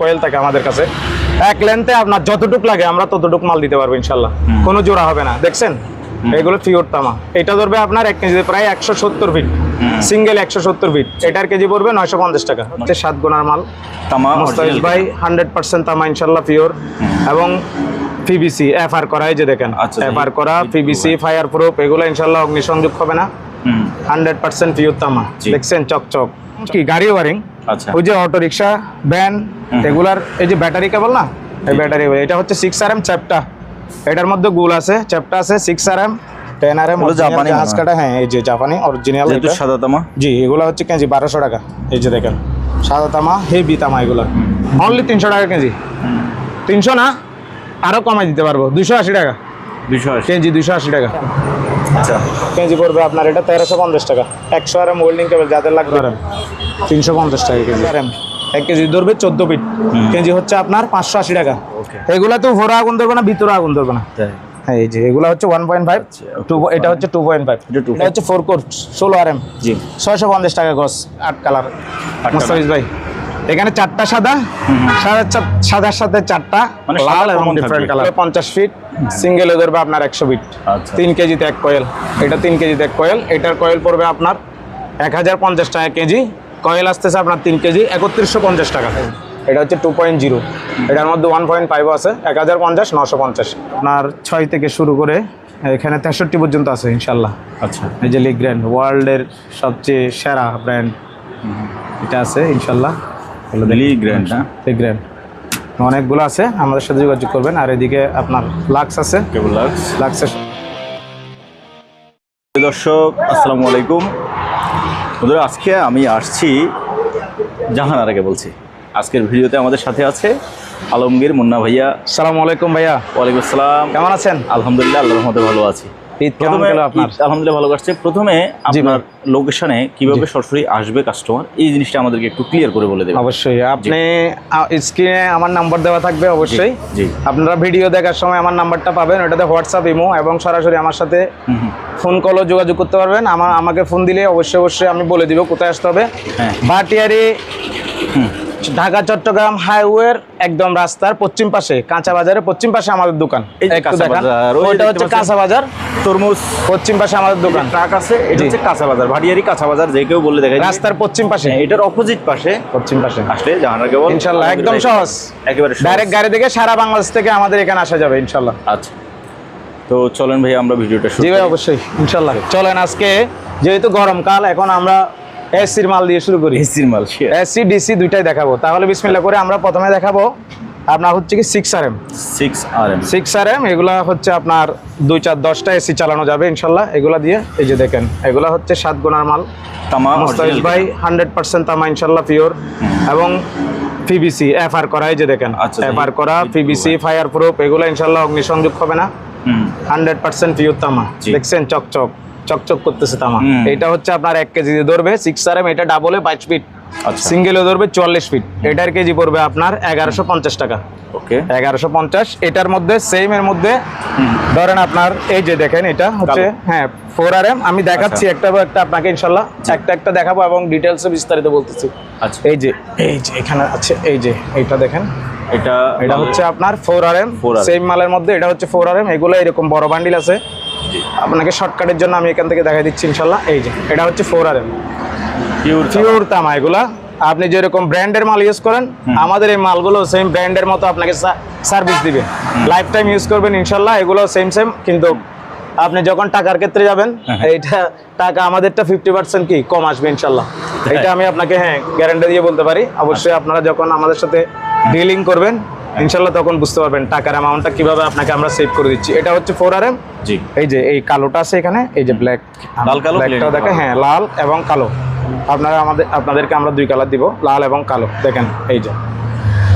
Coil থাকে আমাদের কাছে। এক লেন্থে আপনার যতটুক লাগে আমরা ততটুক মাল দিতে পারব ইনশাল্লাহ। কোনো জোড়া হবে না দেখছেন? এগুলো পিওর তামা। এটা ধরবে আপনার এক কেজিতে প্রায় একশো সত্তর ফিট সিঙ্গেল একশো সত্তর ফিট এটার কেজি পড়বে নয়শো পঞ্চাশ টাকা। হচ্ছে সাত গোনার মাল। তামা মোস্তাফিজ ভাই হান্ড্রেড পার্সেন্ট তামা ইনশাল্লাহ পিওর এবং পিবিসি এফআর করা এই যে দেখেন। আচ্ছা, জি। এফআর করা পিবিসি ফায়ার প্রুফ এগুলো ইনশাল্লাহ অগ্নিসংযোগ হবে না। হান্ড্রেড পার্সেন্ট পিওর তামা। দেখছেন? চকচক। কি গাড়ি ওয়ারিং আচ্ছা ওই যে অটো রিক্সা ভ্যান এগুলার এই যে ব্যাটারি কেবল না? এই ব্যাটারি এটা হচ্ছে সিক্স আর এম চ্যাপটা। এটার মধ্যে গুল আছে। চ্যাপটা আছে six R M ten R M জাপানি মনে কাটা। হ্যাঁ এই যে জাপানি অরিজিনাল যেহেতু সাদা তামা। জি এগুলো হচ্ছে কেজি বারোশো টাকা। এই যে দেখেন সাদা তামা হেভি তামা এগুলো। অনলি তিনশো টাকা কেজি। তিনশো না আরও কমাই দিতে পারব। দুশো আশি টাকা। দুশো কেজি দুশো আশি টাকা। আচ্ছা। কেজি পড়বে আপনার এটা তেরোশো পঞ্চাশ টাকা। একশো আর এম ওয়েল্ডিং কেবল যাদের লাগবে। R M. তিনশো পঞ্চাশ টাকা কেজি। R M. এক কেজি ধরবে চোদ্দ ফিট। কেজি হচ্ছে আপনার পাঁচশো আশি টাকা। এগুলা তো ভোরা আগুন ধরবে না ভিতরে আগুন ধরবে না। হ্যাঁ এই যে এগুলা হচ্ছে ওয়ান পয়েন্ট ফাইভ টু এটা হচ্ছে টু পয়েন্ট ফাইভ এটা হচ্ছে ফোর ষোলো আর এম। জি। ছয়শো পঞ্চাশ টাকা আট কালার মোস্তাফিজ ভাই এখানে চারটা সাদা সাদা সাদার সাথে চারটা মানে লাল এবং ডিফারেন্ট কালার পঞ্চাশ ফিট সিঙ্গেল ধরবে আপনার একশো বিট। আচ্ছা। তিন কেজিতে এক কয়েল। এটা তিন কেজিতে এক কয়েল। এটার কয়েল পড়বে আপনার এক হাজার পঞ্চাশ টাকা কেজি। কয়েল আসতেছে আপনার তিন কেজি একত্রিশশো পঞ্চাশ টাকা। এটা হচ্ছে টু পয়েন্ট জিরো। এটার মধ্যে ওয়ান পয়েন্ট ফাইভ আছে এক হাজার পঞ্চাশ নশো পঞ্চাশ। আপনার ছয় থেকে শুরু করে এখানে তেষট্টি পর্যন্ত আছে ইনশাল্লাহ। আচ্ছা। এই যে লিগ গ্র্যান্ড ওয়ার্ল্ডের সবচেয়ে সেরা ব্র্যান্ড এটা আছে ইনশাল্লাহ। লি গ্র্যান্ড না লিগ গ্র্যান্ড অনেকগুলো আছে আমাদের সাথে যোগাযোগ করবেন। আর এদিকে আপনার লাক্স আছে। কেবল লাক্স লাক্সের দর্শক আসসালামু আলাইকুম। বন্ধুরা আজকে আমি আসছি জাহানারাকে বলছি। আজকের ভিডিওতে আমাদের সাথে আছে আলমগীর মুন্না ভাইয়া। সালাম আলাইকুম ভাইয়া। ওয়ালাইকুম আসসালাম। কেমন আছেন? আলহামদুলিল্লাহ আল্লাহ রহমতে ভালো আছি। আলহামদুলিল্লাহ ভালো কাটছে প্রথমে আপনার লোকেশনে কীভাবে সরাসরি আসবে কাস্টমার এই জিনিসটা আমাদেরকে একটু ক্লিয়ার করে বলে দেবেন। অবশ্যই। আপনি স্ক্রিনে আমার নাম্বার দেওয়া থাকবে অবশ্যই। আপনারা ভিডিও দেখার সময় আমার নাম্বারটা পাবেন। ওটাতে হোয়াটসঅ্যাপ ইমো এবং সরাসরি আমার সাথে। ফোন কলও যোগাযোগ করতে পারবেন। আমার আমাকে ফোন দিলে অবশ্যই অবশ্যই আমি বলে দিব কোথায় আসতে হবে। হ্যাঁ। ঢাকা চট্টগ্রাম হাইওয়ের একদম রাস্তার পশ্চিম পাশে কাঁচা বাজারের পশ্চিম পাশে আমাদের দোকান। কাঁচা বাজার, ওইটা হচ্ছে কাঁচা বাজার। তরমুজ। পশ্চিম পাশে আমাদের দোকান। ট্রাক আছে এটা হচ্ছে কাঁচা বাজার ভাটিয়ারি কাঁচা বাজার যে কেউ বললে দেখা রাস্তার পশ্চিম পাশে। এটার অপোজিট পাশে। পশ্চিম পাশে। আসলে জাহানারা কেবল ইনশাল্লাহ একদম সহজ। একেবারে ডাইরেক্ট গাড়ি থেকে সারা বাংলাদেশ থেকে আমাদের এখানে আসা যাবে ইনশাল্লাহ। আচ্ছা। তো চলেন ভাই আমরা ভিডিওটা শুরু জি ভাই। অবশ্যই ইনশাল্লাহ। চলেন আজকে যেহেতু গরমকাল এখন আমরা এসির মাল দিয়ে শুরু করি। এসির মাল এসি ডিসি দুইটাই দেখাবো। তাহলে বিসমিল্লা করে আমরা প্রথমে দেখাবো আপনার হচ্ছে কি six R M six R M six R M এগুলা হচ্ছে আপনার দুই চার দশটা এসি চালানো যাবে ইনশাল্লাহ। এগুলা দিয়ে এই যে দেখেন এগুলা হচ্ছে সাত গোনার মাল। তামা মোস্তাফিজ। ভাই হান্ড্রেড পার্সেন্ট তামা ইনশাল্লাহ পিওর এবং পিবিসি এফআর করা এই যে দেখেন। আচ্ছা, জি। এফআর করা পিবিসি ফায়ার প্রুফ এগুলো ইনশাল্লাহ অগ্নিসংযোগ হবে না। হান্ড্রেড পার্সেন্ট পিওর তামা। দেখছেন? চকচক। চকচক করতেছে তামা। এটা হচ্ছে আপনার এক কেজি ধরবে সিক্স আর এম এটা ডাবলে বাইশ ফিট আচ্ছা। সিঙ্গেলে ধরবে চুয়াল্লিশ ফিট এটার কেজি পড়বে আপনার এগারোশো পঞ্চাশ টাকা। ওকে। এগারোশো পঞ্চাশ এটার মধ্যে সেম এর মধ্যে ধরেন আপনার এই যে দেখেন এটা হচ্ছে হ্যাঁ ফোর আর এম আমি দেখাচ্ছি আচ্ছা। একটা একটা আপনাকে ইনশাল্লাহ একটা একটা দেখাবো এবং ডিটেলসে বিস্তারিত বলতেছি। আচ্ছা। এই যে এই যে এখানে আছে এই যে এইটা দেখেন। এটা এটা হচ্ছে আপনার ফোর আর এম সেম মালের মধ্যে এটা হচ্ছে ফোর আর এম এগুলো এরকম বড় বান্ডিল আছে। আপনাকে শর্টকাটের জন্য আমি এখান থেকে দেখাই দিচ্ছি ইনশাল্লাহ এই যে এটা হচ্ছে four R M pure pure তামা এগুলা। আপনি যেরকম ব্র্যান্ডের মাল ইউজ করেন আমাদের এই মালগুলো সেম ব্র্যান্ডের মতো আপনাকে সার্ভিস দিবে। লাইফ টাইম ইউজ করবেন ইনশাল্লাহ এগুলো সেম সেম কিন্তু আপনি যখন টাকার ক্ষেত্রে যাবেন হ্যাঁ। এইটা টাকা আমাদেরটা ফিফটি পার্সেন্ট কি? কম আসবে ইনশাল্লাহ এটা আমি আপনাকে হ্যাঁ গ্যারান্টি দিয়ে বলতে পারি। অবশ্যই আপনারা যখন আমাদের সাথে ডিলিং করবেন ইনশাল্লাহ তখন বুঝতে পারবেন টাকার অ্যামাউন্টটা কীভাবে আপনাকে আমরা সেভ করে দিচ্ছি। এটা হচ্ছে ফোর আর এম জি। এই যে এই কালোটা আছে এখানে এই যে ব্ল্যাক লাল কালো ব্ল্যাকটাও blend দেখে হ্যাঁ লাল এবং কালো। আপনারা আমাদের আপনাদেরকে আমরা দুই কালার দিব লাল এবং কালো। দেখেন এই যে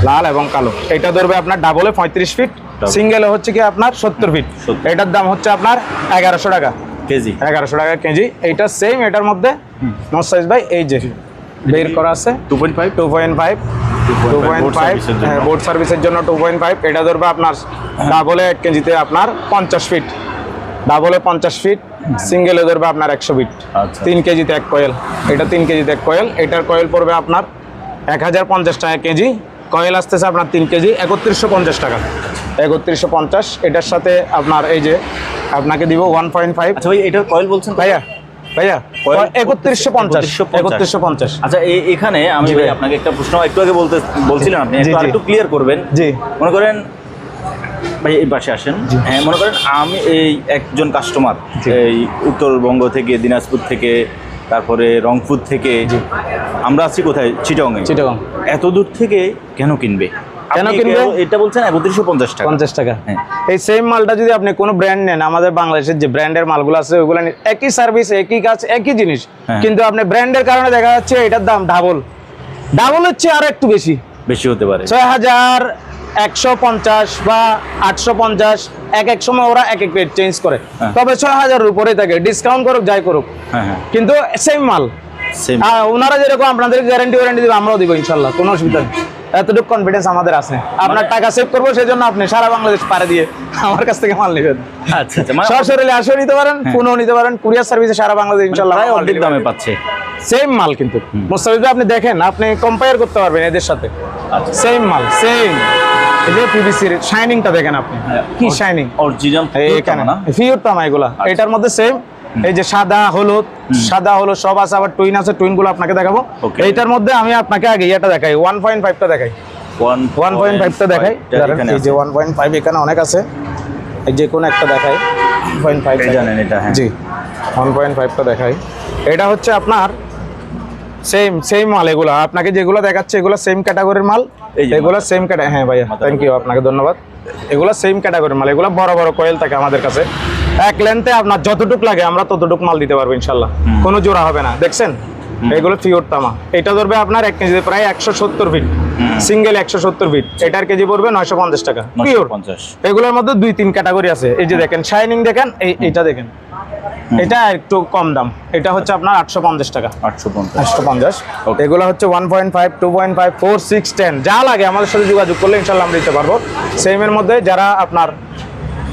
লাল এবং কালো। এটা ধরবে আপনার ডাবলে পঁয়ত্রিশ ফিট সিঙ্গেলে হচ্ছে কি আপনার সত্তর ফিট 70 এটার দাম হচ্ছে আপনার এগারোশো টাকা। কেজি। এগারোশো টাকা কেজি। এইটা সেম এটার মধ্যে সাইজ ভাই এই যে। বের করা আছে। Two point five two point five two point five. হ্যাঁ বোর্ড সার্ভিসের জন্য টু পয়েন্ট ফাইভ এটা ধরবে আপনার ডাবলে এক কেজিতে আপনার পঞ্চাশ ফিট ডাবলে পঞ্চাশ ফিট সিঙ্গেলে ধরবে আপনার একশো ফিট আচ্ছা। তিন কেজিতে এক কয়েল এটা তিন কেজিতে এক কয়েল এটার কয়েল পড়বে আপনার এক হাজার পঞ্চাশ টাকা কেজি। কয়েল আসতেছে আপনার তিন কেজি একত্রিশশো পঞ্চাশ টাকা। একত্রিশশো পঞ্চাশ এটার সাথে আপনার এই যে আপনাকে দিব ওয়ান পয়েন্ট ফাইভ আচ্ছা ভাই এটার কয়েল বলছেন ভাইয়া ভাইয়া একত্রিশশো পঞ্চাশ। 3150 একত্রিশশো পঞ্চাশ। আচ্ছা এখানে আমি ভাই। আপনাকে একটা প্রশ্ন একটু আগে বলতে বলছিলেন আপনি একটু ক্লিয়ার করবেন। জি। মনে করেন ভাই এই পাশে আসেন। হ্যাঁ মনে করেন আমি এই একজন কাস্টমার। এই উত্তরবঙ্গ থেকে দিনাজপুর থেকে তারপরে রংপুর থেকে আমরা আছি কোথায়? চিটংয়ে চিটাগং এত দূর থেকে কেন কিনবে? কেন কিনবে? এটা বলছেন একত্রিশশো পঞ্চাশ টাকা। পঞ্চাশ টাকা। হ্যাঁ। এই সেম মালটা যদি আপনি কোনো ব্র্যান্ড নেন আমাদের বাংলাদেশের যে ব্র্যান্ডের মালগুলো আছে ওইগুলো একই সার্ভিস একই কাজ একই জিনিস। কিন্তু আপনি ব্র্যান্ডের কারণে দেখা যাচ্ছে এটার দাম ডাবল ডাবল হচ্ছে আর একটু বেশি। বেশি হতে পারে। ছয় হাজার একশো পঞ্চাশ বা আটশো পঞ্চাশ এক এক সময় ওরা এক এক রেট চেঞ্জ করে। হ্যাঁ। তবে ছয় হাজারের উপরে থাকে ডিসকাউন্ট করুক যাই করুক। হ্যাঁ হ্যাঁ। কিন্তু সেম মাল। ওনারা যেরকম আপনাদের গ্যারান্টি ওয়ারেন্টি দেবে আমরাও দিব ইনশাল্লাহ কোনো অসুবিধা নেই। এতটুকু কনফিডেন্স আমাদের আছে। আপনার মানে- টাকা সেভ করব সেই জন্য আপনি সারা বাংলাদেশ পারে দিয়ে আমার কাছ থেকে মাল নেবেন। আচ্ছা আচ্ছা মানে সরাসরি আসেও নিতে পারেন ফোনও নিতে পারেন কুরিয়ার সার্ভিসে সারা বাংলাদেশ ইনশাল্লাহ অর্ধেক দামে পাচ্ছে। সেম মাল কিন্তু। মুস্তাফিজ আপনি দেখেন আপনি কম্পেয়ার করতে পারবেন এদের সাথে। আচ্ছা। সেম মাল সেম এই যে পিভিসির শাইনিংটা দেখেন আপনি। কি শাইনিং অরিজিনাল এখানে। ফিউর তামা এগুলা। আচ্ছা। এটার মধ্যে সেম এই যে সাদা হলুদ সাদা হলুদ সব আছে আবার টুইন আছে টুইনগুলো আপনাকে দেখাবো। এইটার মধ্যে আমি আপনাকে আগে ইয়েটা দেখাই ওয়ান পয়েন্ট ফাইভটা দেখাই। ওয়ান পয়েন্ট ফাইভটা দেখাই। এই যে ওয়ান পয়েন্ট ফাইভ এখানে অনেক আছে। এই যে কোনো একটা দেখাই। পয়েন্ট ফাইভ জানেন এটা, হ্যাঁ। জি ওয়ান পয়েন্ট ফাইভটা দেখাই। এটা হচ্ছে আপনার সেম সেম মাল এগুলো। আপনাকে যেগুলো দেখাচ্ছে এগুলো সেম ক্যাটাগরির মাল। এগুলো সেম ক্যাটা হ্যাঁ ভাইয়া থ্যাংক ইউ আপনাকে ধন্যবাদ। এগুলো সেম ক্যাটাগরির মাল। এগুলো বড় বড় কয়েল থাকে আমাদের কাছে। এক লেন্থে আপনার যতটুক লাগে আমরা ততটুক মাল দিতে পারব ইনশাল্লাহ। কোনো জোড়া হবে না দেখছেন? এগুলো পিওর তামা। এটা ধরবে আপনার এক কেজি প্রায় একশো সত্তর ফিট সিঙ্গেল একশো সত্তর ফিট এটার কেজি পড়বে নয়শো পঞ্চাশ টাকা পিওর পঞ্চাশ। এগুলোর মধ্যে দুই তিন ক্যাটাগরি আছে। এই যে দেখেন শাইনিং দেখেন এই এটা দেখেন। এটা একটু কম দাম। এটা হচ্ছে আপনার আটশো পঞ্চাশ টাকা। আটশো পঞ্চাশ। আটশো পঞ্চাশ। এগুলো হচ্ছে one point five two point five four six ten যা লাগে আমাদের সাথে যোগাযোগ করলে ইনশাল্লাহ আমরা দিতে পারব। সেমের মধ্যে যারা আপনার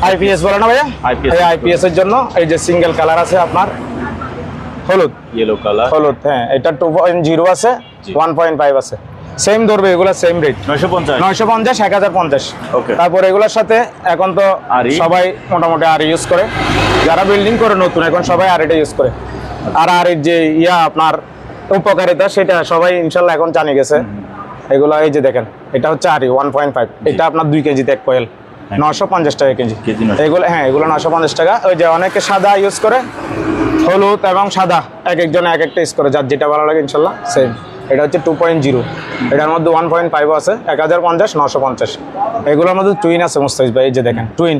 আইপিএস বলে না ভাইয়া? আইপিএস এর জন্য এই যে সিঙ্গেল কালার আছে আপনার হলুদ। ইয়েলো কালার হলুদ হ্যাঁ এটা টু পয়েন্ট জিরো আছে ওয়ান পয়েন্ট ফাইভ আছে। সেম ধরবে এগুলা সেম রেট নয়শো পঞ্চাশ। নয়শো পঞ্চাশ এক হাজার পঞ্চাশ. তারপর এগুলোর সাথে এখন তো? সবাই মোটামুটি আর ইউজ করে। যারা বিল্ডিং করে নতুন এখন সবাই আর এটা ইউজ করে। আর আর এর যে ইয়া আপনার উপকারিতা সেটা সবাই ইনশাল্লাহ এখন জানে গেছে। এগুলো এই যে দেখেন এটা হচ্ছে আরই ওয়ান পয়েন্ট ফাইভ এটা আপনার দুই কেজিতে এক কয়েল নশো পঞ্চাশ টাকা কেজি। কেজি এগুলো হ্যাঁ এগুলো নশো পঞ্চাশ টাকা। ওই যে অনেকে সাদা ইউজ করে হলুদ এবং সাদা এক একজন এক একটা ইউজ করে যার যেটা ভালো লাগে ইনশাল্লাহ সেম এটা হচ্ছে টু পয়েন্ট জিরো এটার মধ্যে ওয়ান পয়েন্ট ফাইভ আছে এক হাজার পঞ্চাশ নশো পঞ্চাশ। এগুলোর মধ্যে টুইন আছে মুস্তাফিজ ভাই এই যে দেখেন টুইন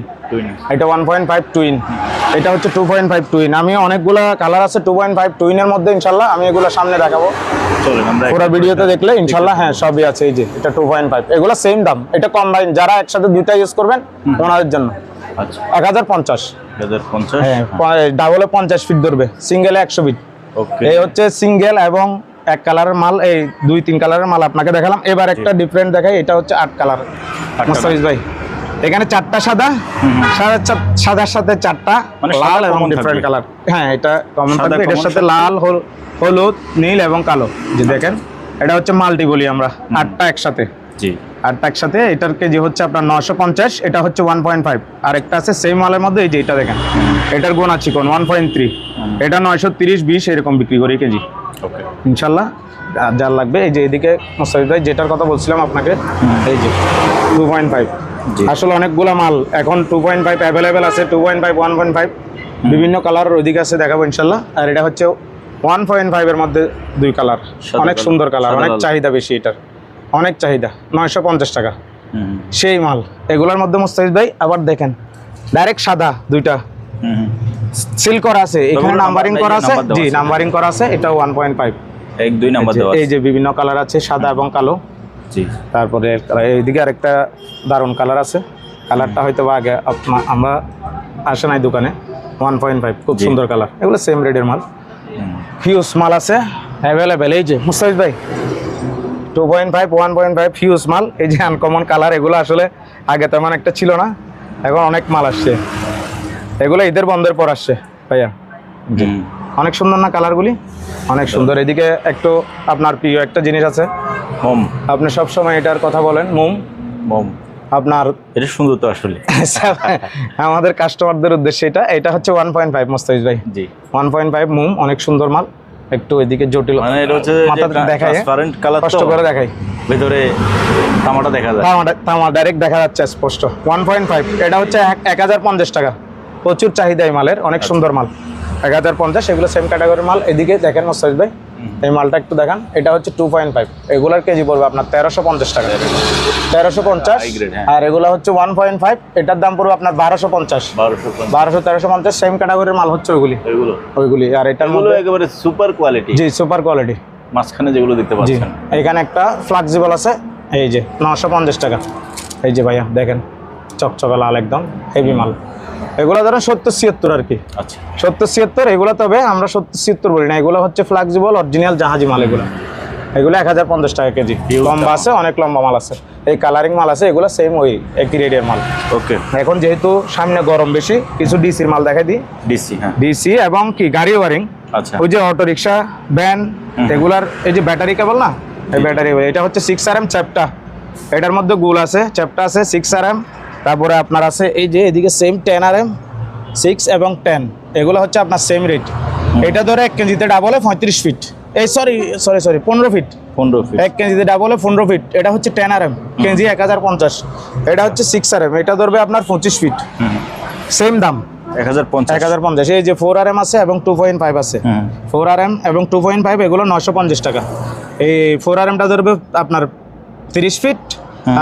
এটা ওয়ান পয়েন্ট ফাইভ টুইন এটা হচ্ছে টু পয়েন্ট ফাইভ টুইন আমি অনেকগুলো কালার আছে টু পয়েন্ট ফাইভ টুইনের মধ্যে ইনশাল্লাহ আমি এগুলো সামনে দেখাবো। পুরো ভিডিওতে দেখলে ইনশাল্লাহ হ্যাঁ সবই আছে এই যে এটা টু পয়েন্ট ফাইভ এগুলো সেম দাম। এটা কম্বাইন যারা একসাথে দুইটা ইউজ করবেন ওনাদের জন্য। আচ্ছা। এক হাজার পঞ্চাশ। হ্যাঁ ডাবলে পঞ্চাশ ফিট ধরবে সিঙ্গেলে একশো ফিট এই হচ্ছে সিঙ্গেল এবং এক কালারের মাল এই দুই তিন কালারের মাল আপনাকে দেখালাম। এবার একটা ডিফারেন্ট দেখাই এটা হচ্ছে আট কালার মুস্তাফিজ ভাই? এখানে চারটা সাদা সাদা সাদার সাথে চারটা মানে লাল এবং ডিফারেন্ট কালার হ্যাঁ এটা কমন থাকবে এটার সাথে লাল হল- হলুদ নীল এবং কালো। যে দেখেন এটা হচ্ছে মাল্টি বলি আমরা আটটা একসাথে। জি। আটটা সাথে এটার কেজি হচ্ছে আপনার নশো পঞ্চাশ এটা হচ্ছে ওয়ান পয়েন্ট ফাইভ আর একটা আছে সেম মালের মধ্যে এই যে এটা দেখেন এটার গোনা চিকন ওয়ান পয়েন্ট থ্রি এটা নয়শো তিরিশ বিশ এরকম বিক্রি করি কেজি। ওকে ইনশাল্লাহ আর যার লাগবে এই যে এদিকে মোস্তাফিজ ভাই যেটার কথা বলছিলাম আপনাকে এই যে টু পয়েন্ট ফাইভ আসলে অনেকগুলো মাল এখন টু পয়েন্ট ফাইভ অ্যাভেলেবেল আছে two point five one point five বিভিন্ন কালারের ওদিকে আছে দেখাবো ইনশাল্লাহ। আর এটা হচ্ছে ওয়ান পয়েন্ট ফাইভের মধ্যে দুই কালার। অনেক সুন্দর কালার অনেক চাহিদা বেশি এটার। অনেক চাহিদা নয়শো পঞ্চাশ টাকা। সেই মাল। এগুলোর মধ্যে মুস্তাফিজ ভাই আবার দেখেন ডাইরেক্ট সাদা দুইটা। সিল করা আছে এখানে নাম্বারিং করা আছে? জি নাম্বারিং করা আছে এটা ওয়ান পয়েন্ট ফাইভ এক দুই নাম্বার দেওয়া এই যে বিভিন্ন কালার আছে সাদা এবং কালো। জি। তারপরে এইদিকে আরেকটা দারুণ কালার আছে। কালারটা হয়তো বা আগে আমরা আসে নাই দোকানে। ওয়ান পয়েন্ট ফাইভ খুব সুন্দর কালার এগুলো সেম রেডের মাল। হুম। ফিউজ মাল আছে অ্যাভেলেবেল এই যে মুস্তাফিজ ভাই two point five one point five fuse মাল। এই যে আনকমন কালার এগুলো আসলে আগে তেমন একটা ছিল না এখন অনেক মাল আসছে। এগুলো ঈদের বন্ধের পর আসছে ভাইয়া। জি। অনেক সুন্দর না কালারগুলি অনেক সুন্দর। এদিকে একটু আপনার প্রিয় একটা জিনিস আছে। মোম। আপনি সবসময় এটার কথা বলেন মোম। মোম। আপনার এটা সুন্দর তো আসলে। আমাদের কাস্টমারদের উদ্দেশ্যে এটা। এটা হচ্ছে ওয়ান পয়েন্ট ফাইভ মোস্তাফিজ ভাই। জি। ওয়ান পয়েন্ট ফাইভ মোম অনেক সুন্দর মাল। একটু এদিকে জটিল মানে এটা হচ্ছে? ট্রান্সপারেন্ট কালার কষ্ট করে দেখাই ভিতরে তামাটা দেখা যায়। তামাটা তামা ডাইরেক্ট দেখা যাচ্ছে স্পষ্ট। ওয়ান পয়েন্ট ফাইভ এটা হচ্ছে এক- এক হাজার পঞ্চাশ টাকা। প্রচুর চাহিদা এই মালের অনেক সুন্দর মাল। এক হাজার পঞ্চাশ এগুলো সেম ক্যাটাগরির মাল। এদিকে দেখেন মোস্তাফিজ ভাই এই মালটা একটু দেখান। এটা হচ্ছে টু পয়েন্ট ফাইভ এগুলার কেজি পড়বে আপনার তেরোশো পঞ্চাশ টাকা। তেরোশো পঞ্চাশ। হ্যাঁ। আর এগুলো হচ্ছে ওয়ান পয়েন্ট ফাইভ এটার দাম পড়বে আপনার বারোশো পঞ্চাশ। বারোশো তেরোশো পঞ্চাশ সেম ক্যাটাগরির মাল হচ্ছে ওইগুলি। ওইগুলি। আর এটার মধ্যে একেবারে সুপার কোয়ালিটি জি সুপার কোয়ালিটি মাঝখানে যেগুলো দেখতে জি। পাচ্ছেন। এখানে একটা ফ্লাক্সিবল আছে। এই যে নশো পঞ্চাশ টাকা। এই যে ভাইয়া দেখেন। চকচকে লাল একদম। হেভি মাল। এগুলো ধরেন সত্তর ছিয়াত্তর আর কি। আচ্ছা। সত্তর ছিয়াত্তর এগুলো তবে আমরা সত্তর ছিয়াত্তর বলি না। এগুলো হচ্ছে ফ্লাক্সিবল অরিজিনাল জাহাজি মাল এগুলো। এগুলো এক হাজার পঞ্চাশ টাকা কেজি। লম্বা আছে অনেক লম্বা মাল আছে। এই কালারিং মাল আছে এগুলো সেম ওই একই রেটের মাল। ওকে এখন যেহেতু সামনে গরম বেশি কিছু ডিসির মাল দেখাই দিই। ডিসি হ্যাঁ। ডিসি এবং কি গাড়ি ওয়ারিং। আচ্ছা। ওই যে অটো রিক্সা ভ্যান এগুলার এই যে ব্যাটারি কেবল না? এই ব্যাটারি এটা হচ্ছে সিক্স আর এম চ্যাপটা এটার মধ্যে গুল আছে চ্যাপটা আছে সিক্স আর এম তারপরে আপনার আছে এই যে এদিকে same ten R M six এবং টেন এগুলো হচ্ছে আপনার সেম রেট এটা ধরে এক কেজিতে ডাবলে পঁয়ত্রিশ ফিট এই সরি সরি সরি পনেরো ফিট পনেরো ফিট এক কেজিতে ডাবলে পনেরো ফিট এটা হচ্ছে টেন আর এম কেজি এক হাজার পঞ্চাশ। এটা হচ্ছে সিক্স আর এম এটা ধরবে আপনার পঁচিশ ফিট সেম দাম। এক হাজার পঞ্চাশ। এক হাজার পঞ্চাশ। এই যে ফোর আর এম আছে এবং টু পয়েন্ট ফাইভ আছে। ফোর আর এম এবং টু পয়েন্ট ফাইভ এগুলো নশো পঞ্চাশ টাকা। এই ফোর আর এমটা ধরবে আপনার তিরিশ ফিট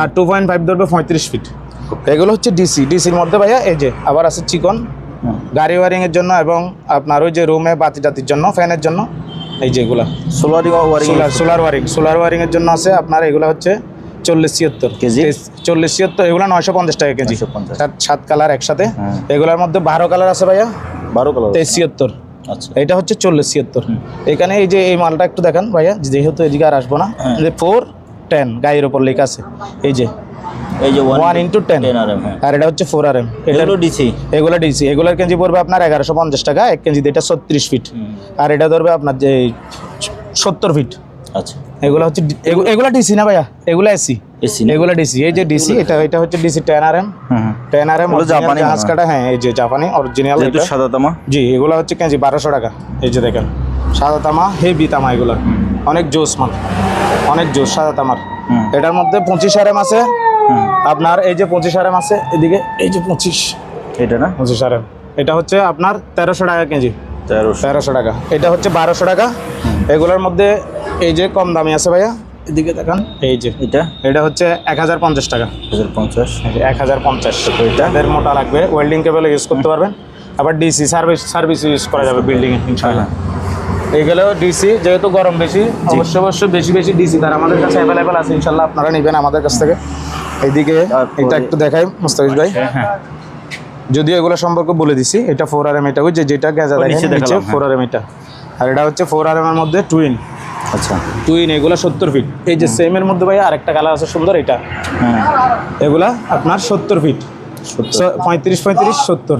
আর টু পয়েন্ট ফাইভ ধরবে পঁয়ত্রিশ ফিট এগুলো হচ্ছে ডিসি ডিসির মধ্যে ভাইয়া এই যে আবার আছে চিকন। গাড়ি ওয়ারিংয়ের জন্য এবং আপনার ওই যে রুমে বাতি টাতির জন্য ফ্যানের জন্য এই যেগুলো সোলারিং wiring solar solar wiring solar ওয়ারিংয়ের জন্য আছে আপনার এগুলো হচ্ছে চল্লিশ ছিয়াত্তর। কেজি? চল্লিশ ছিয়াত্তর এগুলো নয়শো পঞ্চাশ টাকা কেজি। 950 সাত কালার একসাথে। হ্যাঁ। এগুলোর মধ্যে বারো কালার আছে ভাইয়া। বারো কালার তেইশ ছিয়াত্তর। আচ্ছা। এটা হচ্ছে চল্লিশ ছিয়াত্তর। এখানে এই যে এই মালটা একটু দেখান ভাইয়া যেহেতু এদিকে আর আসব না। যে ফোর টেন গায়ের ওপর লেখা আছে। এই যে এই যে ইন্টু আর হ্যাঁ। আর এটা হচ্ছে এগুলো ডিসি এগুলো ডিসি এগুলোর কেজি পড়বে আপনার এগারোশো পঞ্চাশ টাকা এক কেজিতে এটা ছত্রিশ ফিট আর এটা ধরবে আপনার যে সত্তর ফিট আচ্ছা। এগুলো হচ্ছে এগু- এগুলো ডিসি না ভাইয়া? এগুলো এসি এসি এগুলো ডিসি এই যে ডিসি এটা এটা হচ্ছে ডিসি জাপানি কাটা হ্যাঁ এই যে জাপানি অরিজিনাল যেহেতু সাদা তামা। জি এগুলো হচ্ছে কেজি টাকা। এই যে দেখেন সাদা তামা হেভি তামা এগুলো। অনেক জোস মাল। অনেক জোস সাদা তামার। এটার মধ্যে পঁচিশ আর এম আছে। আপনার এই যে পঁচিশ আর এম আছে এদিকে এই যে পঁচিশ। এটা না? পঁচিশ আর এম এটা হচ্ছে আপনার তেরোশো টাকা কেজি। তেরোশো। টাকা। এটা হচ্ছে বারোশো টাকা। এগুলোর মধ্যে এই যে কম দামি আছে ভাইয়া এদিকে দেখান। এই যে। এটা? এটা হচ্ছে এক হাজার পঞ্চাশ টাকা। এক হাজার পঞ্চাশ। এটাদের মোটা লাগবে। ওয়েল্ডিং কেবল ইউজ করতে পারবেন। আবার ডিসি সার্ভিস সার্ভিস ইউজ করা যাবে বিল্ডিংয়ে ইনশাআল্লাহ। এইগুলো ডিসি যেহেতু গরম বেশি অবশ্যই অবশ্যই বেশি বেশি ডিসি তার আমাদের কাছে অ্যাভেলেবেল আছে। ইনশাল্লাহ আপনারা নেবেন আমাদের কাছ থেকে। এইদিকে তারপরে- এটা একটু দেখাই মুস্তাফিজ ভাই। হ্যাঁ হ্যাঁ। যদিও এগুলো সম্পর্কে বলে দিছি এটা ফোর আর এম এটা ওই যে যেটা গেজা নিচে। ফোর আর এম এটা। আর এটা হচ্ছে ফোর আর এম এর মধ্যে টুইন আচ্ছা। টুইন এগুলো সত্তর ফিট এই যে সেম এর মধ্যে ভাই আরেকটা কালার আছে সুন্দর এটা। হ্যাঁ। এগুলা আপনার সত্তর ফিট পঁয়ত্রিশ পঁয়ত্রিশ সত্তর।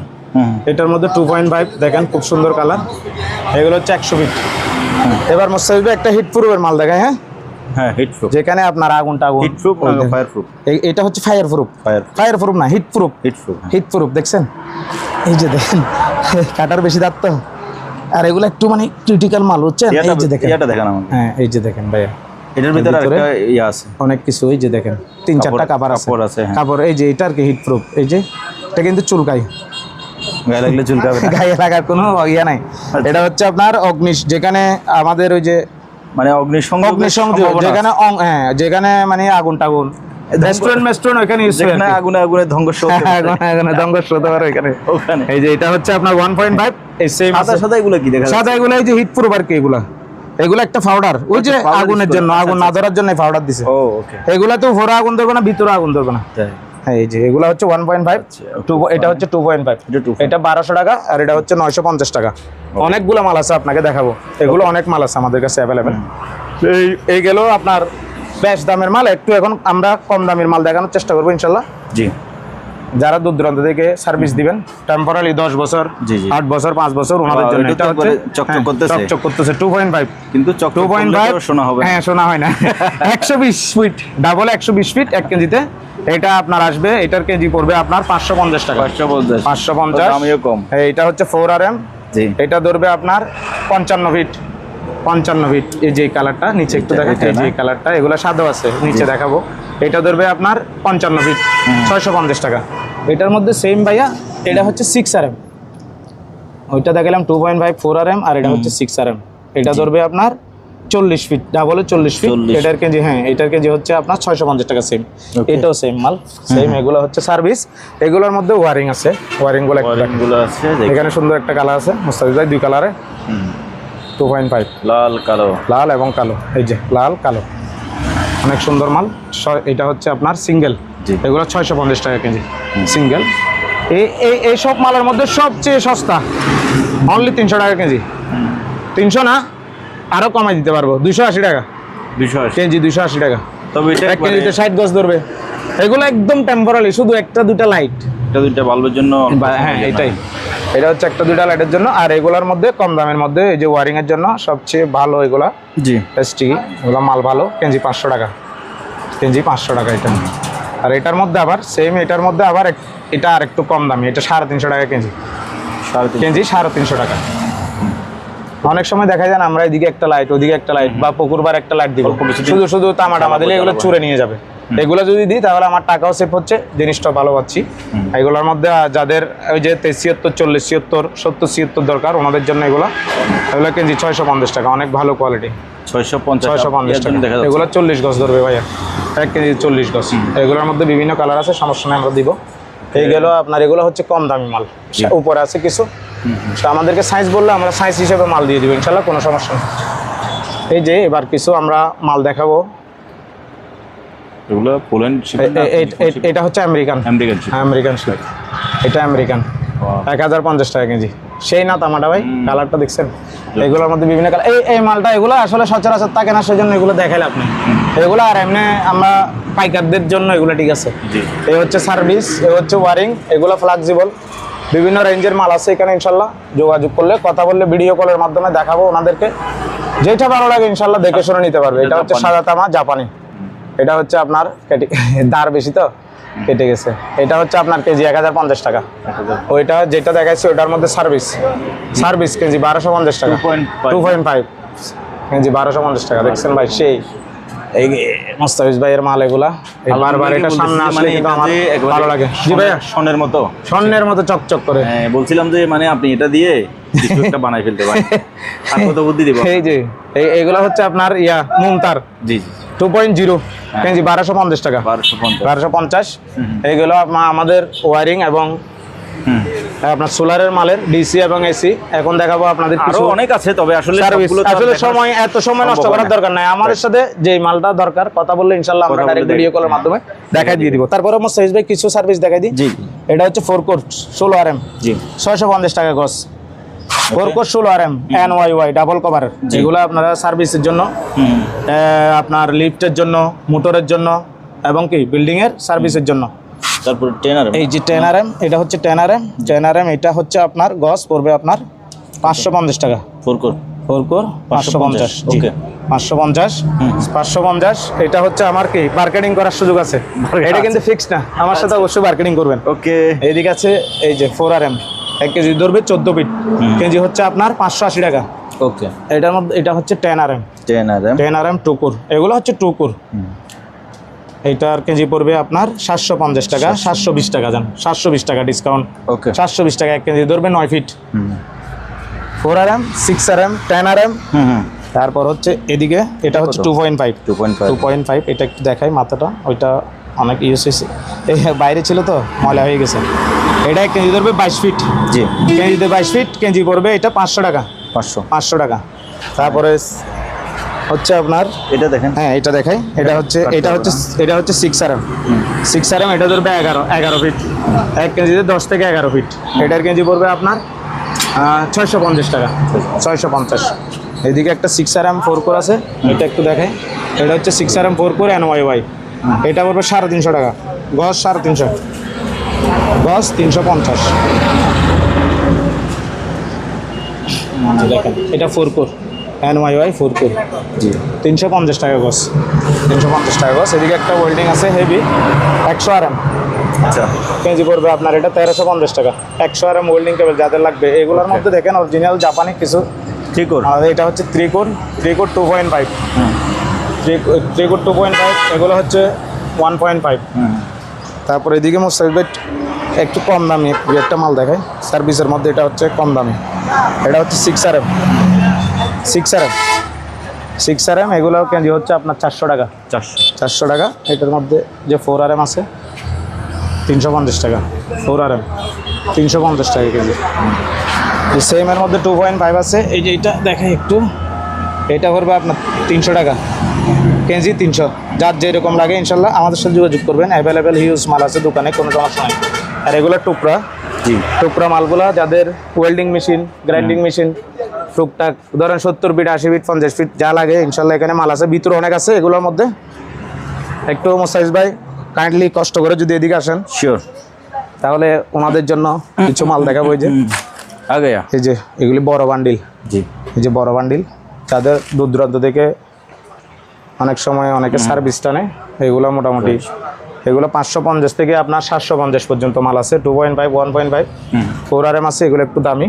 এটার মধ্যে টু পয়েন্ট ফাইভ দেখেন খুব সুন্দর কালার এগুলো হচ্ছে একশো ফিট এবার মোস্তাফিজ ভাই একটা হিট প্রুফের মাল দেখায় হ্যাঁ? হ্যাঁ হিট প্রুফ যেখানে আপনার আগুন টাগুন হিট প্রুফ ওই ফায়ার প্রুফ এটা হচ্ছে fire proof fire fire proof না heat proof heat proof heat proof দেখছেন? এই যে দেখেন কাটার বেশি দাঁত তো। আর এগুলো একটু মানে ক্রিটিক্যাল মাল বুঝছেন? এই যে দেখেন। এটা দেখেন আমাকে। হ্যাঁ এই যে দেখেন ভাইয়া। এটার ভিতরে ভিতরে? একটা ইয়ে আছে। অনেক কিছু এই যে দেখেন। তিন চারটা কাপড় আছে। কাপড় আছে, হ্যাঁ। কাপড় এই যে এটা আর কি হিট প্রুফ এই যে এটা কিন্তু চুলকাই। গায়ে লাগলে চুলকাবে গায়ে লাগার কোনো ইয়ে নাই। এটা হচ্ছে আপনার অগ্নিশ যেখানে আমাদের ওই যে মানে অগ্নিসংযোগ অগ্নিসংযোগ যেখানে হ্যাঁ যেখানে মানে আগুন টাগুন। রেস্টুরেন্ট মেস্টুরেন্ট ওইখানে ইউজ যেখানে আগুনে আগুনে ধ্বংস আগুন আগুনে ধ্বংস হতে পারে ওইখানে। ওখানে। এই যে এটা হচ্ছে আপনার ওয়ান পয়েন্ট ফাইভ এই সেম সাদা সাদা এগুলো কি দেখা সাদা এগুলো এই যে হিট প্রুফ আর কি এগুলা। এগুলো একটা পাউডার ওই যে আচ্ছা, আগুনের জন্য আগুন না ধরার জন্য পাউডার দিছে। ও ওকে এগুলা তো ভোরা আগুন ধরবে না ভিতরে আগুন ধরবে না। হ্যাঁ এই যে এগুলো হচ্ছে ওয়ান পয়েন্ট ফাইভ টু এটা হচ্ছে টু পয়েন্ট ফাইভ এটা 2.5 এটা বারোশো টাকা আর এটা হচ্ছে নয়শো পঞ্চাশ টাকা। অনেকগুলো মাল আছে আপনাকে দেখাবো। এগুলো অনেক মাল আছে আমাদের কাছে অ্যাভেলেবেল এই এই গেলেও আপনার বেশ দামের মাল। একটু এখন আমরা কম দামের মাল দেখানোর চেষ্টা করব ইনশাল্লাহ। জি। যারা দূর দূরান্ত থেকে সার্ভিস দিবেন টেম্পোরারি দশ বছর। আট বছর পাঁচ বছর ওনাদের জন্য। এটা এটা হচ্ছে চকচক হ্যাঁ, করতেছে। চকচক করতেছে টু পয়েন্ট ফাইভ কিন্তু টু পয়েন্ট ফাইভ শোনা হবে হ্যাঁ শোনা হয় না। একশো বিশ ফিট ডাবল একশো বিশ ফিট এক কেজিতে। এটা আপনার আসবে এটার কেজি পড়বে আপনার পাঁচশো পঞ্চাশ টাকা। পাঁচশো পঞ্চাশ। পাঁচশো পঞ্চাশ। দামিও কম। এইটা হচ্ছে ফোর আর এম এটা ধরবে আপনার পঞ্চান্ন ফিট পঞ্চান্ন ফিট এই যে কালারটা নিচে একটু এটা- দেখা এটা এই যে কালারটা এগুলো সাদা আছে নিচে দেখাবো। এটা ধরবে আপনার পঞ্চান্ন ফিট ছয়শো পঞ্চাশ টাকা। এটার মধ্যে সেম ভাইয়া এটা হচ্ছে সিক্স আর এম ওইটা দেখালাম two point five four R M আর এটা হচ্ছে সিক্স আর এম এটা ধরবে আপনার চল্লিশ ফিট ডাবলে চল্লিশ ফিট এটার কেজি হ্যাঁ এটার কেজি হচ্ছে আপনার ছয়শো পঞ্চাশ টাকা সেম এটাও সেম মাল। সেম এগুলো হচ্ছে সার্ভিস এগুলোর মধ্যে ওয়ারিং আছে। ওয়ারিংগুলো গুলো আছে এখানে সুন্দর একটা কালার আছে মুস্তাফিজ ভাই দুই কালারে টু পয়েন্ট ফাইভ লাল কালো। লাল এবং কালো এই যে লাল কালো। অনেক সুন্দর মাল। এটা হচ্ছে আপনার সিঙ্গেল এগুলো ছয়শো পঞ্চাশ টাকা কেজি। সিঙ্গেল এই এই এই সব মালের মধ্যে সবচেয়ে সস্তা। অনলি তিনশো টাকা কেজি। তিনশো না আরও কমাই দিতে পারব। দুশো আশি টাকা। দুশো কেজি দুশো আশি টাকা। তবে এটা এক কেজিতে ষাট গজ ধরবে। এগুলো একদম টেম্পোরারি শুধু একটা দুটা লাইট এটা দুইটা বাল্বের জন্য হ্যাঁ এটাই। এটা হচ্ছে একটা দুইটা লাইটের জন্য আর এগুলোর মধ্যে কম দামের মধ্যে এই যে ওয়ারিং এর জন্য সবচেয়ে ভালো এগুলা জি। এসটি এগুলো মাল ভালো কেজি পাঁচশো টাকা। কেজি পাঁচশো টাকা এটা। আর এটার মধ্যে আবার সেম এটার মধ্যে আবার এটা আর একটু কম দামি এটা সাড়ে তিনশো টাকা কেজি। কেজি সাড়ে তিনশো টাকা। অনেক সময় দেখা যায় না আমরা এদিকে একটা লাইট ওদিকে একটা লাইট বা পুকুরবার একটা লাইট দিব। শুধু শুধু তামা টামা দিলে এগুলো চুরে নিয়ে যাবে। এগুলো যদি দিই তাহলে আমার টাকাও সেভ হচ্ছে জিনিসটা ভালো পাচ্ছি। এগুলোর মধ্যে যাদের ওই যে ছিয়াত্তর চল্লিশ ছিয়াত্তর সত্তর ছিয়াত্তর দরকার ওনাদের জন্য এগুলো এগুলো কেজি ছয়শো পঞ্চাশ টাকা অনেক ভালো কোয়ালিটি ছয়শো পঞ্চাশ পঞ্চাশ টাকা। এগুলো চল্লিশ গজ ধরবে ভাইয়া। এক কেজি চল্লিশ গজ। এগুলোর মধ্যে বিভিন্ন কালার আছে সমস্যা নেই আমরা দিব। এই গেল আপনার এগুলো হচ্ছে কম দামি মাল। উপরে আছে কিছু। তো আমাদেরকে সাইজ বললে আমরা সাইজ হিসেবে মাল দিয়ে দিব ইনশাল্লাহ কোনো সমস্যা নেই। এই যে এবার কিছু আমরা মাল দেখাবো। এগুলো পোল্যান্ড এ- এ- এ- এ- এটা হচ্ছে আমেরিকান। আমেরিকান আমেরিকান শিপ এটা আমেরিকান। এক হাজার পঞ্চাশ টাকা কেজি। সেই না তামাটা ভাই কালারটা দেখছেন? এগুলোর মধ্যে বিভিন্ন কালার। এই এই মালটা এগুলো আসলে সচরাচর থাকে না সেজন্য এগুলো দেখাইলে আপনি। এগুলো আর এমনি আমরা পাইকারদের জন্য এগুলো ঠিক আছে। এই হচ্ছে সার্ভিস এই হচ্ছে ওয়ারিং এগুলো ফ্লেক্সিবল বিভিন্ন রেঞ্জের মাল আছে এখানে ইনশাল্লাহ। যোগাযোগ করলে কথা বললে ভিডিও কলের মাধ্যমে দেখাবো ওনাদেরকে। যেটা ভালো লাগে ইনশাল্লাহ দেখে শুনে নিতে পারবে। এটা হচ্ছে সাদা তামা জাপানি। এটা হচ্ছে আপনার কেটে দার বেশি তো? কেটে গেছে। এটা হচ্ছে আপনার কেজি এক হাজার পঞ্চাশ টাকা। ওইটা যেটা দেখাচ্ছি ওটার মধ্যে সার্ভিস। সার্ভিস কেজি বারোশো পঞ্চাশ টাকা। Two point five. কেজি বারোশো পঞ্চাশ টাকা। দেখছেন ভাই সেই। এই মোস্তাফিজ ভাইয়ের মাল এগুলা। বারবার এটা সামনে আসলে কিন্তু আমার ভালো লাগে। জি ভাইয়া। স্বর্ণের মতো। স্বর্ণের মতো চকচক করে। হ্যাঁ বলছিলাম যে মানে আপনি এটা দিয়ে একটা বানাই ফেলতে পারেন। আর কত বুদ্ধি দিব। এই যে এই- এগুলো হচ্ছে আপনার ইয়া মুমতার। জি জি। টু পয়েন্ট জিরো কেজি বারোশো পঞ্চাশ টাকা। বারোশো পঞ্চাশ। এইগুলো আমাদের ওয়ারিং এবং আপনার সোলারের মালের ডিসি এবং এসি এখন দেখাবো আপনাদের কিছু অনেক আছে তবে আসলে সময় এত সময় নষ্ট করার দরকার নাই। আমার সাথে যে মালটা দরকার কথা বললে ইনশাল্লাহ আমরা ডাইরেক্ট ভিডিও কলের মাধ্যমে দেখাই দিয়ে দিব। তারপরে আমার সাইজ ভাই কিছু সার্ভিস দেখাই দিই। জি। এটা হচ্ছে ফোর কোর ষোলো আর এম জি। ছয়শো পঞ্চাশ টাকা গস ফোর কোর ষোলো R M N Y Y double cover যেগুলো আপনারা সার্ভিসের জন্য আপনার লিফটের জন্য মোটরের জন্য এবং কি বিল্ডিং এর সার্ভিসের জন্য। তারপর টেনার এই যে টেন আর এম এটা হচ্ছে ten R M ten R M এটা হচ্ছে আপনার গস পড়বে আপনার পাঁচশো পঞ্চাশ টাকা। ফোর কোর ফোর কোর পাঁচশো পঞ্চাশ Okay. পাঁচশো পঞ্চাশ পাঁচশো পঞ্চাশ এটা হচ্ছে আমার কি মার্কেটিং করার সুযোগ আছে। এটা কিন্তু ফিক্স না আমার সাথে অবশ্যই মার্কেটিং করবেন। ওকে এইদিকে আছে এই যে ফোর আর এম এক কেজি ধরবে চোদ্দ ফিট কেজি হচ্ছে আপনার পাঁচশো আশি টাকা। ওকে। এটার মধ্যে এটা হচ্ছে টেন আর এম টেনার টেন আর এম টুকুর। এগুলো হচ্ছে টুকুর। এইটার কেজি পড়বে আপনার সাতশো পঞ্চাশ টাকা সাতশো। বিশ টাকা যান সাতশো বিশ টাকা ডিসকাউন্ট ওকে। সাতশো বিশ টাকা এক কেজি ধরবে নয় feet. Four R M six R M ten R M তারপর হচ্ছে এদিকে এটা হচ্ছে two point five. Two point five. Two point five এটা একটু দেখাই মাথাটা। ওইটা অনেক ইউজ হয়েছে। বাইরে ছিল তো ময়লা হয়ে গেছে। এটা এক কেজি ধরবে বাইশ ফিট জি। কেজিতে বাইশ ফিট কেজি পড়বে এটা পাঁচশো টাকা। পাঁচশো। পাঁচশো টাকা। তারপরে হচ্ছে আপনার এটা দেখেন। হ্যাঁ এটা দেখাই। এটা হচ্ছে এটা হচ্ছে এটা হচ্ছে six R M six R M এটা ধরবে এগারো এগারো ফিট এক কেজিতে দশ থেকে এগারো ফিট এটার কেজি পড়বে আপনার ছয়শো পঞ্চাশ টাকা। ছয়শো পঞ্চাশ। এদিকে একটা six R M four core আছে এটা একটু দেখাই। এটা হচ্ছে six R M four core N Y Y এটা পড়বে সাড়ে তিনশো টাকা। গজ সাড়ে তিনশো। গজ তিনশো পঞ্চাশ। দেখেন এটা four core N Y Y four core জি। তিনশো পঞ্চাশ টাকা গজ তিনশো পঞ্চাশ টাকা গজ এদিকে একটা ওয়েল্ডিং আছে হেভি একশো আর এম আচ্ছা। কেজি পড়বে আপনার এটা তেরোশো পঞ্চাশ টাকা। একশো আর এম ওয়েল্ডিং কেবল যাদের লাগবে। এগুলোর মধ্যে দেখেন অরিজিনাল জাপানি কিছু ঠিক ওর আমাদের এটা হচ্ছে ত্রিকোণ ত্রিকোণ টু পয়েন্ট ফাইভ হুম। ত্রিকোণ টু পয়েন্ট ফাইভ এগুলো হচ্ছে ওয়ান পয়েন্ট ফাইভ হুম। তারপরে এদিকে মোস্তাফিজ একটু কম দামি একটা মাল দেখায় সার্ভিসের মধ্যে এটা হচ্ছে কম দামি। এটা হচ্ছে six R M six R M six R M এগুলো কেজি হচ্ছে আপনার চারশো টাকা। চারশো। চারশো টাকা। এটার মধ্যে যে ফোর আর এম আছে তিনশো পঞ্চাশ টাকা। ফোর আর এম তিনশো পঞ্চাশ টাকা কেজি। যে সেমের মধ্যে টু পয়েন্ট ফাইভ আছে। এই যে এটা দেখে একটু। এটা করবে আপনার তিনশো টাকা। কেজি তিনশো। যার যেরকম লাগে ইনশাল্লাহ আমাদের সাথে যোগাযোগ করবেন। অ্যাভেলেবেল হিউজ মাল আছে দোকানে কোনো সমস্যা নেই। আর এগুলো টুকরা। জি। টুকরা মালগুলা যাদের ওয়েল্ডিং মেশিন গ্রাইন্ডিং মেশিন টুকটাক ধরেন সত্তর ফিট আশি ফিট পঞ্চাশ ফিট যা লাগে ইনশাল্লাহ এখানে মাল আছে। ভিতরে অনেক আছে এগুলোর মধ্যে। একটু মোসাইজ ভাই কাইন্ডলি কষ্ট করে যদি এদিকে আসেন। শিওর তাহলে ওনাদের জন্য কিছু মাল দেখাবো যে। আগে এই যে এগুলি বড় বান্ডিল জি। এই যে বড় বান্ডিল তাদের দূর দূরান্ত থেকে অনেক সময় অনেকে সার্ভিস টানে এগুলো মোটামুটি এগুলো পাঁচশো পঞ্চাশ থেকে আপনার সাতশো পঞ্চাশ পর্যন্ত মাল আছে two point five one point five four R M আছে এগুলো একটু দামি।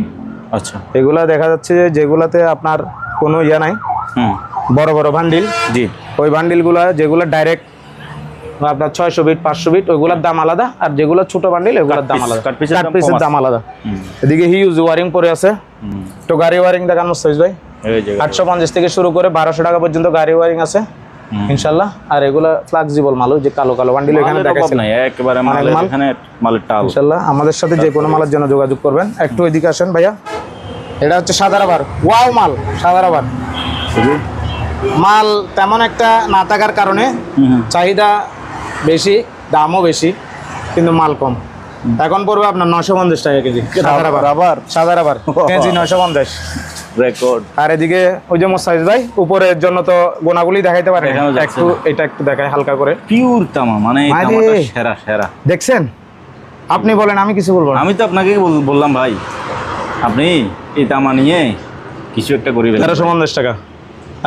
আচ্ছা। এগুলো দেখা যাচ্ছে যে যেগুলাতে আপনার কোনো ইয়ে নাই। বড় বড় বান্ডিল জি। ওই বান্ডিলগুলো যেগুলো ডাইরেক্ট আপনার ছয়শো বিট পাঁচশো বিট ওইগুলোর দাম আলাদা। আর যেগুলো ছোট বান্ডিল এগুলোর দাম আলাদা। কাট পিসের দাম আলাদা। এদিকে হিউজ ওয়ারিং পরে আছে। তো গাড়ি ওয়ারিং দেখান মুস্তাফিজ ভাই। আটশো পঞ্চাশ থেকে শুরু করে বারোশো টাকা পর্যন্ত গাড়ি ওয়ারিং আছে। ইনশাল্লাহ আর এগুলো ফ্লেক্সিবল মাল যে কালো কালো বান্ডিল এখানে দেখাচ্ছি নাই একেবারে মাল। এখানে মালের টাল। ইনশাল্লাহ আমাদের সাথে যে কোনো মালের জন্য যোগাযোগ করবেন। একটু ওইদিকে আসেন ভাইয়া। এটা হচ্ছে সাদা রাবার ওয়াও মাল সাদা রাবার জি মাল তেমন একটা না থাকার কারণে চাহিদা বেশি দামও বেশি কিন্তু মাল কম। এখন পড়বে আপনার নশো পঞ্চাশ টাকা কেজি। রাবার? সাদা রাবার কেজি নশো পঞ্চাশ। রেকর্ড আর এদিকে ওই যে মোসাইজ ভাই উপরের জন্য তো গোনাগুলি দেখাইতে পারে একটু এটা একটু দেখাই হালকা করে। পিওর তামা মানে সেরা সেরা। দেখছেন? আপনি বলেন আমি কিছু বলব আমি তো আপনাকে বললাম ভাই আপনি এই তামা নিয়ে কিছু একটা করিবেন তেরোশো পঞ্চাশ টাকা।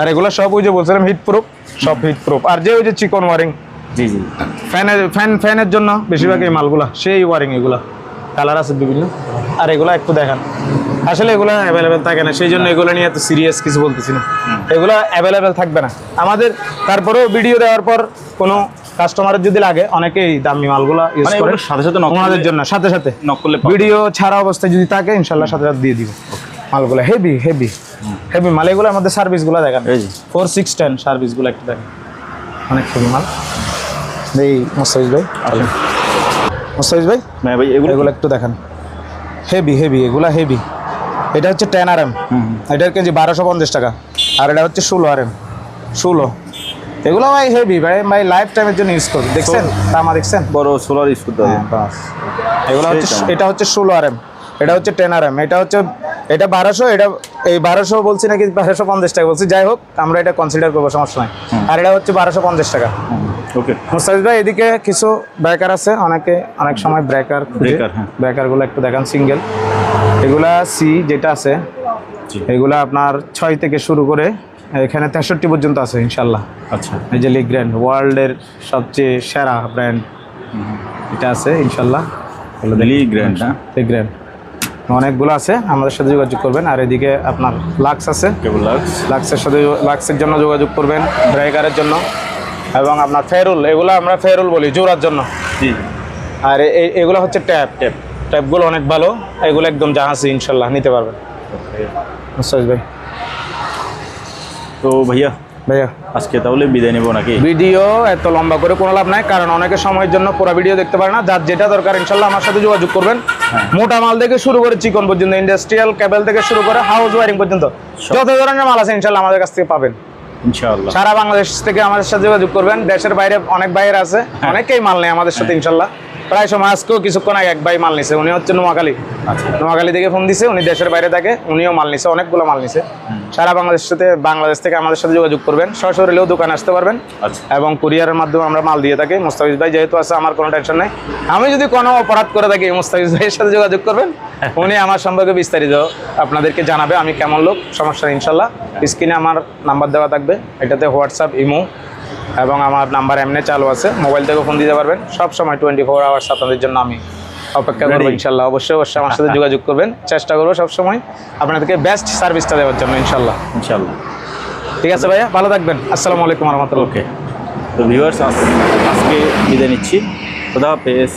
আর এগুলো সব ওই যে বলছিলাম হিট প্রুফ সব হিট প্রুফ আর যে ওই যে চিকন ওয়ারিং জি জি। ফ্যানের ফ্যান ফ্যানের জন্য বেশিরভাগ এই মালগুলা সেই ওয়ারিং এগুলা কালার আছে বিভিন্ন। আর এগুলো একটু দেখান। আসলে এগুলো অ্যাভেলেবেল থাকে না সেই জন্য এগুলো নিয়ে এত সিরিয়াস কিছু বলতেছি না। এগুলো অ্যাভেলেবেল থাকবে না। আমাদের তারপরেও ভিডিও দেওয়ার পর কোনো কাস্টমারের যদি লাগে অনেকেই দামি মালগুলা ইউজ মানে করে। সাথে সাথে ওনাদের জন্য সাথে সাথে। ভিডিও ছাড়া অবস্থায় যদি থাকে ইনশাল্লাহ সাথে সাথে দিয়ে দিব। মালগুলো হেভি হেভি হেভি মাল এগুলোর মধ্যে সার্ভিসগুলো দেখেন। ফোর সিক্স টেন সার্ভিসগুলো একটু দেখেন। অনেক হেভি মাল। এই মোস্তাফিজ ভাই আসেন। মোস্তাফিজ ভাই? হ্যাঁ ভাই এগুলো এগুলো একটু দেখান। হেভি হেভি এগুলা হেভি এটা হচ্ছে টেন আর এম হুম, এটার কেজি বারোশো পঞ্চাশ টাকা। আর এটা হচ্ছে ষোলো আর এম ষোলো। এগুলো ভাই হেভি ভাই ভাই লাইফ টাইমের জন্য ইউজ করবে। দেখছেন? তামা দেখছেন? বড় সোলার ইউজ করতে হবে। এগুলো হচ্ছে এটা হচ্ছে ষোলো আর এম এটা হচ্ছে টেন আর এম এটা হচ্ছে এটা বারোশো এটা এই বারোশো বলছি নাকি বারোশো পঞ্চাশ টাকা বলছি। যাই হোক আমরা এটা কনসিডার করব সমস্যা নাই। আর এটা হচ্ছে বারোশো পঞ্চাশ টাকা। ওকে মুস্তাফিজ ভাই এদিকে কিছু ব্রেকার আছে। অনেকে অনেক সময় ব্রেকার হ্যাঁ। ব্রেকারগুলো একটু দেখান সিঙ্গেল এগুলা সি যেটা আছে এগুলা আপনার ছয় থেকে শুরু করে এখানে তেষট্টি পর্যন্ত আছে ইনশাল্লাহ। আচ্ছা। এই যে লিগ গ্র্যান্ড ওয়ার্ল্ডের সবচেয়ে সেরা ব্র্যান্ড এটা আছে ইনশাল্লাহ। লি গ্র্যান্ড না গ্র্যান্ড অনেকগুলো আছে আমাদের সাথে যোগাযোগ করবেন। আর এদিকে আপনার লাক্স আছে। লাক্স লাক্সের সাথে লাক্সের জন্য যোগাযোগ করবেন ব্রেকারের জন্য। এবং আপনার ফেরুল এগুলো আমরা ফেরুল বলি জোড়ার জন্য। জি। আর এই এগুলো হচ্ছে ট্যাপ। ট্যাপ। ট্যাপগুলো অনেক ভালো এগুলো একদম জাহাজি ইনশাল্লাহ নিতে পারবেন। ভাই। তো ভাইয়া ভাইয়া। আজকে তাহলে বিদায় নেব নাকি? ভিডিও এত লম্বা করে কোনো লাভ নাই কারণ অনেকে সময়ের জন্য পুরো ভিডিও দেখতে পারে না। যার যেটা দরকার ইনশাল্লাহ আমার সাথে যোগাযোগ করবেন। মোটা মাল থেকে শুরু করে চিকন পর্যন্ত ইন্ডাস্ট্রিয়াল কেবল থেকে শুরু করে হাউস ওয়ারিং পর্যন্ত যত ধরনের মাল আছে ইনশাল্লাহ আমাদের কাছ থেকে পাবেন। ইনশাআল্লাহ। সারা বাংলাদেশ থেকে আমাদের সাথে যোগাযোগ করবেন। দেশের বাইরে অনেক বাইরে আছে। হ্যাঁ। অনেকেই মাল নেই আমাদের সাথে ইনশাল্লাহ প্রায় সময় আজকেও কিছুক্ষণ আগে এক ভাই মাল নিছে। উনি হচ্ছে নোয়াখালী। আচ্ছা। নোয়াখালী থেকে ফোন দিছে উনি দেশের বাইরে থাকে উনিও মাল নিছে অনেকগুলো মাল নিছে। সারা বাংলাদেশ সাথে বাংলাদেশ থেকে আমাদের সাথে যোগাযোগ করবেন। সশরীরেও দোকানে আসতে পারবেন। আচ্ছা। এবং কুরিয়ারের মাধ্যমে আমরা মাল দিয়ে থাকি। মুস্তাফিজ ভাই যেহেতু আছে আমার কোনো টেনশন নেই। আমি যদি কোনো অপরাধ করে থাকি মুস্তাফিজ ভাইয়ের সাথে যোগাযোগ করবেন। উনি আমার সম্পর্কে বিস্তারিত আপনাদেরকে জানাবে। আমি কেমন লোক? সমস্যা ইনশাল্লাহ। স্ক্রিনে আমার নাম্বার দেওয়া থাকবে। এটাতে হোয়াটসঅ্যাপ ইমো এবং আমার নাম্বার এমনি চালু আছে। মোবাইল থেকে ফোন দিতে পারবেন। সব সময় টোয়েন্টি ফোর আওয়ার্স আপনাদের জন্য আমি অপেক্ষা করব ইনশাল্লাহ। অবশ্যই অবশ্যই আমার সাথে যোগাযোগ করবেন। চেষ্টা করব সবসময় আপনাদেরকে বেস্ট সার্ভিসটা দেওয়ার জন্য ইনশাল্লাহ। ইনশাল্লাহ। ঠিক আছে ভাইয়া ভালো থাকবেন। আসসালামু আলাইকুম রহমতুল্লাহ। ওকে তো ভিউয়ার্স আজকে বিদায় নিচ্ছি। খোদা হাফেজ।